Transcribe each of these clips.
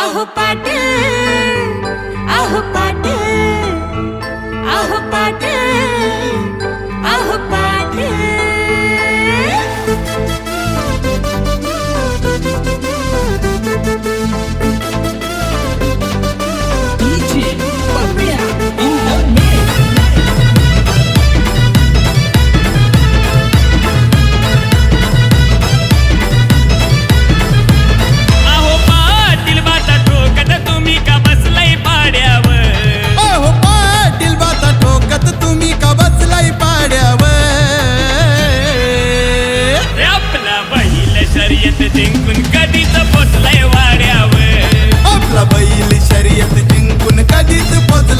अहो पाटील बैल शर्यत जिंकून कधीच पोचलंय वाड्यावर. आपला बैल शर्यत जिंकून कधीच पोच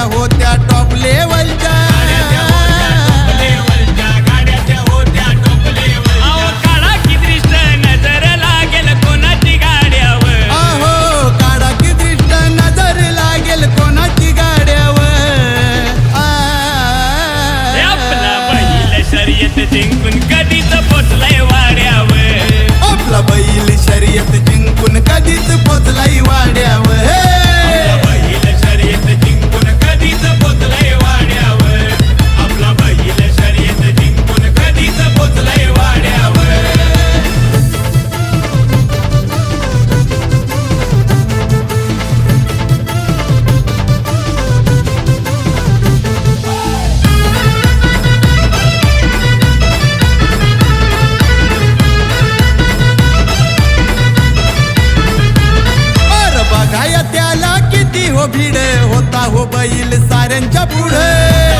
arroto पुढे.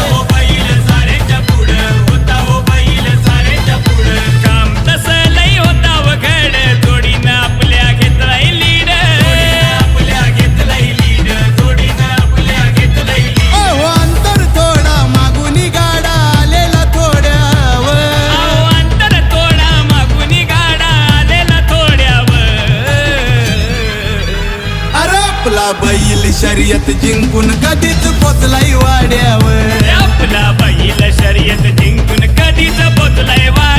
बैल शर्यत जिंकून कधीच पोचलाय वाड्यावर. आपला बाईला शर्यत जिंकून कधीच पोचलाय वाड्यावर.